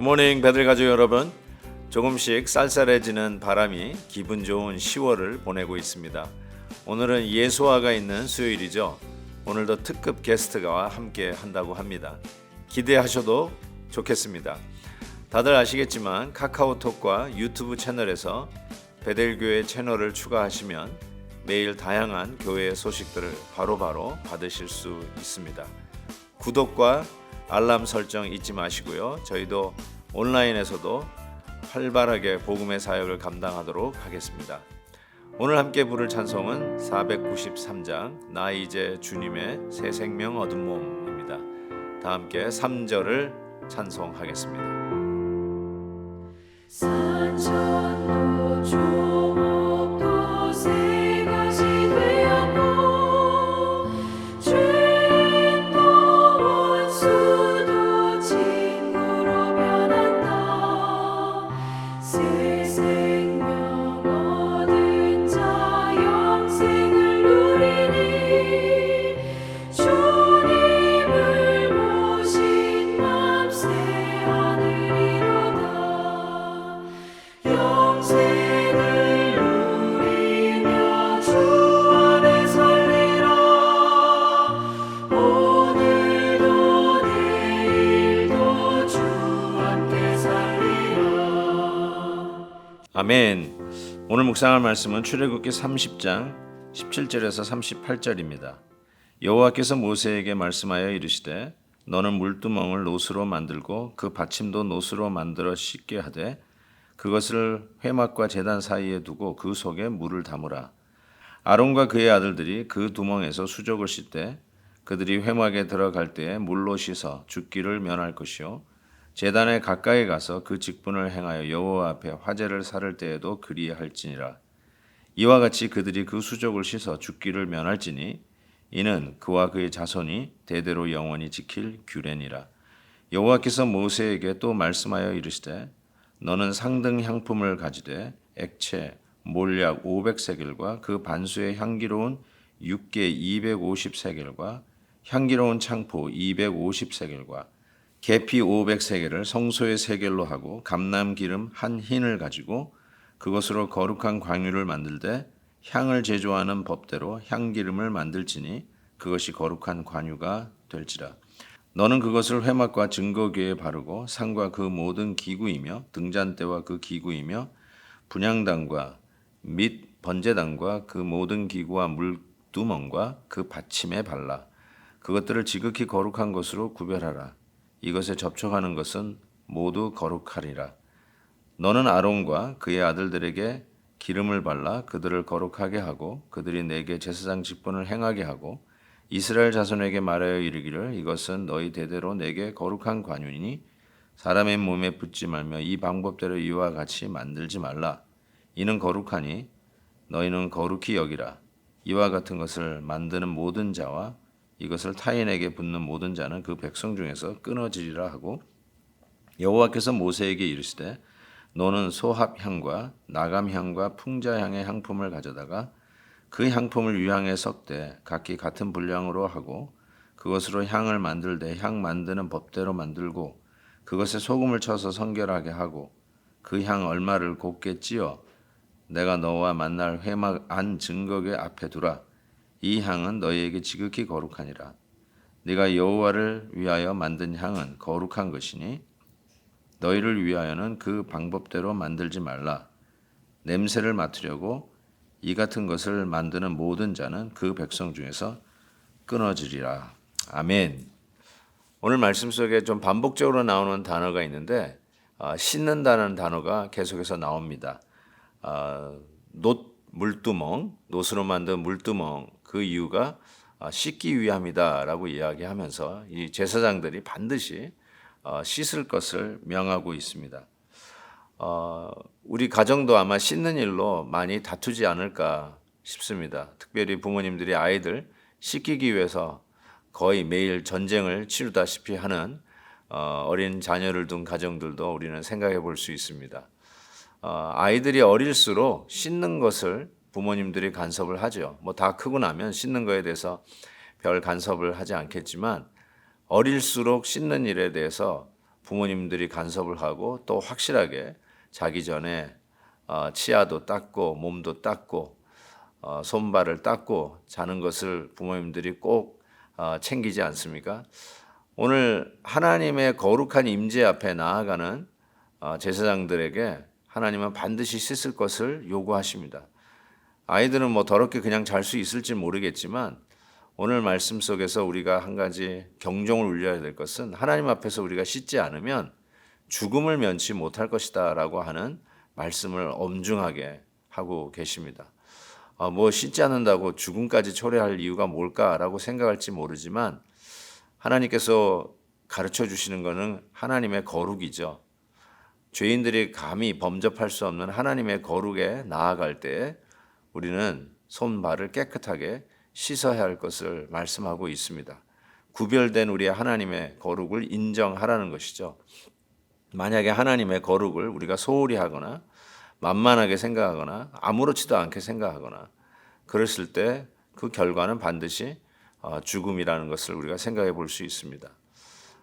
굿모닝 배들 가족 여러분. 조금씩 쌀쌀해지는 바람이 기분 좋은 10월을 보내고 있습니다. 오늘은 예수화가 있는 수요일이죠. 오늘도 특급 게스트가 함께 한다고 합니다. 기대하셔도 좋겠습니다. 다들 아시겠지만 카카오톡과 유튜브 채널에서 베델교회 채널을 추가하시면 매일 다양한 교회의 소식들을 바로바로 받으실 수 있습니다. 구독과 알람 설정 잊지 마시고요. 저희도 온라인에서도 활발하게 복음의 사역을 감당하도록 하겠습니다. 오늘 함께 부를 찬송은 493장 나 이제 주님의 새 생명 얻은 몸입니다. 다 함께 3절을 찬송하겠습니다. 산천도 조 새생 아멘. 오늘 묵상할 말씀은 출애굽기 30장 17절에서 38절입니다. 여호와께서 모세에게 말씀하여 이르시되 너는 물두멍을 노스로 만들고 그 받침도 노스로 만들어 씻게 하되 그것을 회막과 제단 사이에 두고 그 속에 물을 담으라. 아론과 그의 아들들이 그 두멍에서 수족을 씻되 그들이 회막에 들어갈 때에 물로 씻어 죽기를 면할 것이요 제단에 가까이 가서 그 직분을 행하여 여호와 앞에 화제를 살을 때에도 그리할지니라. 이와 같이 그들이 그 수족을 씻어 죽기를 면할지니 이는 그와 그의 자손이 대대로 영원히 지킬 규례니라. 여호와께서 모세에게 또 말씀하여 이르시되 너는 상등 향품을 가지되 액체 몰약 500세겔과 그 반수의 향기로운 육개 250세겔과 향기로운 창포 250세겔과 계피 500세겔을 성소의 세겔로 하고 감람 기름 한 흰을 가지고 그것으로 거룩한 광유를 만들되 향을 제조하는 법대로 향기름을 만들지니 그것이 거룩한 관유가 될지라. 너는 그것을 회막과 증거궤에 바르고 상과 그 모든 기구이며 등잔대와 그 기구이며 분향단과 및 번제단과 그 모든 기구와 물두멍과 그 받침에 발라 그것들을 지극히 거룩한 것으로 구별하라. 이것에 접촉하는 것은 모두 거룩하리라. 너는 아론과 그의 아들들에게 기름을 발라 그들을 거룩하게 하고 그들이 내게 제사장 직분을 행하게 하고 이스라엘 자손에게 말하여 이르기를 이것은 너희 대대로 내게 거룩한 관윤이니 사람의 몸에 붙지 말며 이 방법대로 이와 같이 만들지 말라. 이는 거룩하니 너희는 거룩히 여기라. 이와 같은 것을 만드는 모든 자와 이것을 타인에게 붙는 모든 자는 그 백성 중에서 끊어지리라 하고 여호와께서 모세에게 이르시되 너는 소합향과 나감향과 풍자향의 향품을 가져다가 그 향품을 유향에 섞되 각기 같은 분량으로 하고 그것으로 향을 만들되 향 만드는 법대로 만들고 그것에 소금을 쳐서 성결하게 하고 그 향 얼마를 곱게 찌어 내가 너와 만날 회막 안 증거궤 앞에 두라 이 향은 너희에게 지극히 거룩하니라 네가 여호와를 위하여 만든 향은 거룩한 것이니 너희를 위하여는 그 방법대로 만들지 말라. 냄새를 맡으려고 이 같은 것을 만드는 모든 자는 그 백성 중에서 끊어지리라. 아멘. 오늘 말씀 속에 좀 반복적으로 나오는 단어가 있는데 아, 씻는다는 단어가 계속해서 나옵니다. 아, 놋 물두멍, 놋으로 만든 물두멍 그 이유가 아, 씻기 위함이다라고 이야기하면서 이 제사장들이 반드시 어, 씻을 것을 명하고 있습니다. 어, 우리 가정도 아마 씻는 일로 많이 다투지 않을까 싶습니다. 특별히 부모님들이 아이들 씻기기 위해서 거의 매일 전쟁을 치르다시피 하는 어, 어린 자녀를 둔 가정들도 우리는 생각해 볼 수 있습니다. 어, 아이들이 어릴수록 씻는 것을 부모님들이 간섭을 하죠. 뭐 다 크고 나면 씻는 거에 대해서 별 간섭을 하지 않겠지만 어릴수록 씻는 일에 대해서 부모님들이 간섭을 하고 또 확실하게 자기 전에 어, 치아도 닦고 몸도 닦고 어, 손발을 닦고 자는 것을 부모님들이 꼭 어, 챙기지 않습니까? 오늘 하나님의 거룩한 임재 앞에 나아가는 어, 제사장들에게 하나님은 반드시 씻을 것을 요구하십니다. 아이들은 뭐 더럽게 그냥 잘 수 있을지 모르겠지만 오늘 말씀 속에서 우리가 한 가지 경종을 울려야 될 것은 하나님 앞에서 우리가 씻지 않으면 죽음을 면치 못할 것이다라고 하는 말씀을 엄중하게 하고 계십니다. 아, 뭐 씻지 않는다고 죽음까지 초래할 이유가 뭘까라고 생각할지 모르지만 하나님께서 가르쳐 주시는 것은 하나님의 거룩이죠. 죄인들이 감히 범접할 수 없는 하나님의 거룩에 나아갈 때 우리는 손발을 깨끗하게 씻어야 할 것을 말씀하고 있습니다. 구별된 우리의 하나님의 거룩을 인정하라는 것이죠. 만약에 하나님의 거룩을 우리가 소홀히 하거나 만만하게 생각하거나 아무렇지도 않게 생각하거나 그랬을 때 그 결과는 반드시 어, 죽음이라는 것을 우리가 생각해 볼 수 있습니다.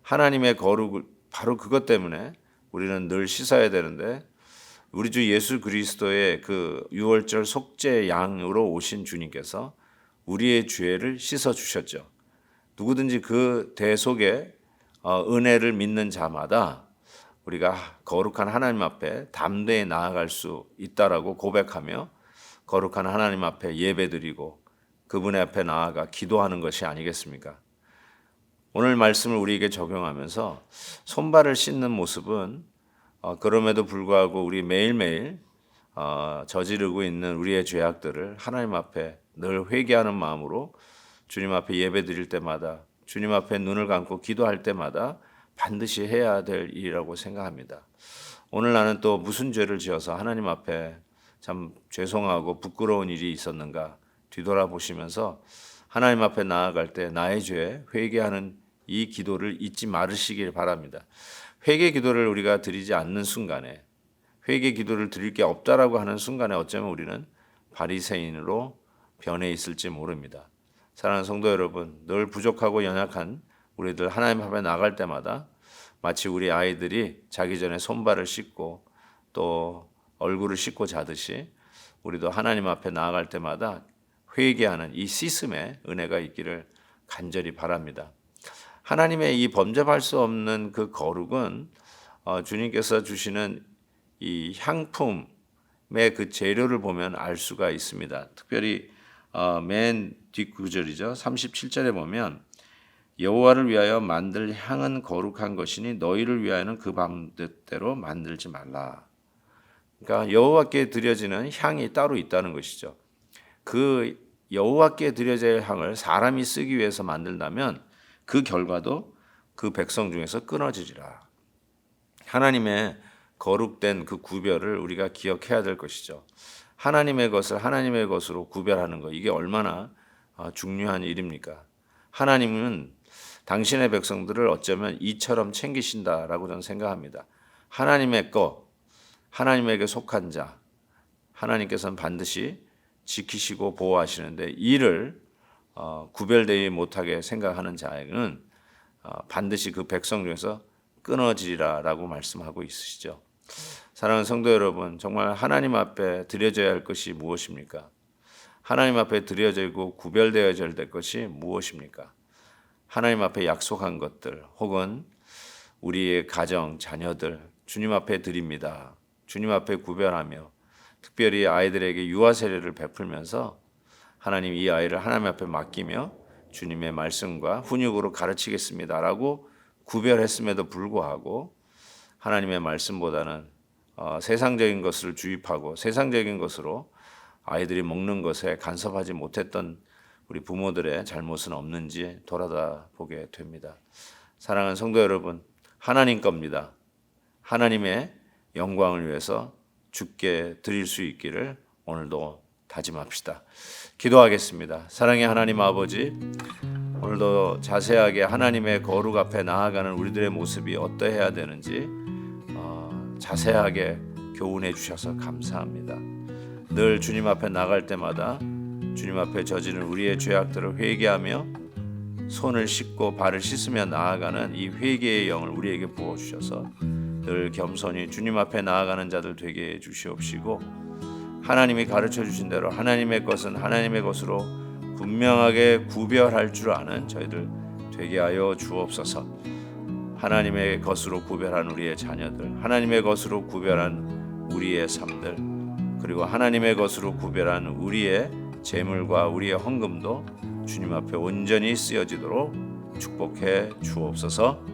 하나님의 거룩을 바로 그것 때문에 우리는 늘 씻어야 되는데 우리 주 예수 그리스도의 그 유월절 속죄 양으로 오신 주님께서 우리의 죄를 씻어 주셨죠. 누구든지 그 대속의 어, 은혜를 믿는 자마다 우리가 거룩한 하나님 앞에 담대히 나아갈 수 있다라고 고백하며 거룩한 하나님 앞에 예배드리고 그분의 앞에 나아가 기도하는 것이 아니겠습니까? 오늘 말씀을 우리에게 적용하면서 손발을 씻는 모습은 어, 그럼에도 불구하고 우리 매일매일 어, 저지르고 있는 우리의 죄악들을 하나님 앞에 늘 회개하는 마음으로 주님 앞에 예배 드릴 때마다 주님 앞에 눈을 감고 기도할 때마다 반드시 해야 될 일이라고 생각합니다. 오늘 나는 또 무슨 죄를 지어서 하나님 앞에 참 죄송하고 부끄러운 일이 있었는가 뒤돌아보시면서 하나님 앞에 나아갈 때 나의 죄 회개하는 이 기도를 잊지 말으시길 바랍니다. 회개 기도를 우리가 드리지 않는 순간에 회개 기도를 드릴 게 없다라고 하는 순간에 어쩌면 우리는 바리새인으로 변해 있을지 모릅니다. 사랑하는 성도 여러분, 늘 부족하고 연약한 우리들 하나님 앞에 나갈 때마다 마치 우리 아이들이 자기 전에 손발을 씻고 또 얼굴을 씻고 자듯이 우리도 하나님 앞에 나아갈 때마다 회개하는 이 씻음의 은혜가 있기를 간절히 바랍니다. 하나님의 이 범접할 수 없는 그 거룩은 어, 주님께서 주시는 이 향품의 그 재료를 보면 알 수가 있습니다. 특별히 어, 맨 뒷구절이죠. 37절에 보면 여호와를 위하여 만들 향은 거룩한 것이니 너희를 위하여는 그 방법대로 만들지 말라. 그러니까 여호와께 드려지는 향이 따로 있다는 것이죠. 그 여호와께 드려질 향을 사람이 쓰기 위해서 만든다면 그 결과도 그 백성 중에서 끊어지리라. 하나님의 거룩된 그 구별을 우리가 기억해야 될 것이죠. 하나님의 것을 하나님의 것으로 구별하는 것 이게 얼마나 어, 중요한 일입니까? 하나님은 당신의 백성들을 어쩌면 이처럼 챙기신다라고 저는 생각합니다. 하나님의 것, 하나님에게 속한 자, 하나님께서는 반드시 지키시고 보호하시는데 이를 어, 구별되지 못하게 생각하는 자에게는 어, 반드시 그 백성 중에서 끊어지리라라고 말씀하고 있으시죠. 사랑하는 성도 여러분, 정말 하나님 앞에 드려져야 할 것이 무엇입니까? 하나님 앞에 드려지고 구별되어져야 될 것이 무엇입니까? 하나님 앞에 약속한 것들 혹은 우리의 가정, 자녀들 주님 앞에 드립니다. 주님 앞에 구별하며 특별히 아이들에게 유아 세례를 베풀면서 하나님 이 아이를 하나님 앞에 맡기며 주님의 말씀과 훈육으로 가르치겠습니다라고 구별했음에도 불구하고 하나님의 말씀보다는 어, 세상적인 것을 주입하고 세상적인 것으로 아이들이 먹는 것에 간섭하지 못했던 우리 부모들의 잘못은 없는지 돌아다 보게 됩니다. 사랑하는 성도 여러분, 하나님 겁니다. 하나님의 영광을 위해서 죽게 드릴 수 있기를 오늘도 다짐합시다. 기도하겠습니다. 사랑의 하나님 아버지, 오늘도 자세하게 하나님의 거룩 앞에 나아가는 우리들의 모습이 어떠해야 되는지 어, 자세하게 교훈해 주셔서 감사합니다. 늘 주님 앞에 나갈 때마다 주님 앞에 저지른 우리의 죄악들을 회개하며 손을 씻고 발을 씻으며 나아가는 이 회개의 영을 우리에게 부어 주셔서 늘 겸손히 주님 앞에 나아가는 자들 되게 해 주시옵시고 하나님이 가르쳐 주신 대로 하나님의 것은 하나님의 것으로 분명하게 구별할 줄 아는 저희들 되게 하여 주옵소서. 하나님의 것으로 구별한 우리의 자녀들, 하나님의 것으로 구별한 우리의 삶들, 그리고 하나님의 것으로 구별한 우리의 재물과 우리의 헌금도 주님 앞에 온전히 쓰여지도록 축복해 주옵소서.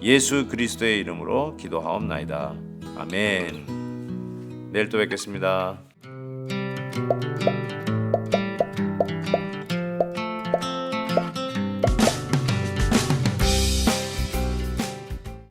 예수 그리스도의 이름으로 기도하옵나이다. 아멘. 내일 또 뵙겠습니다. you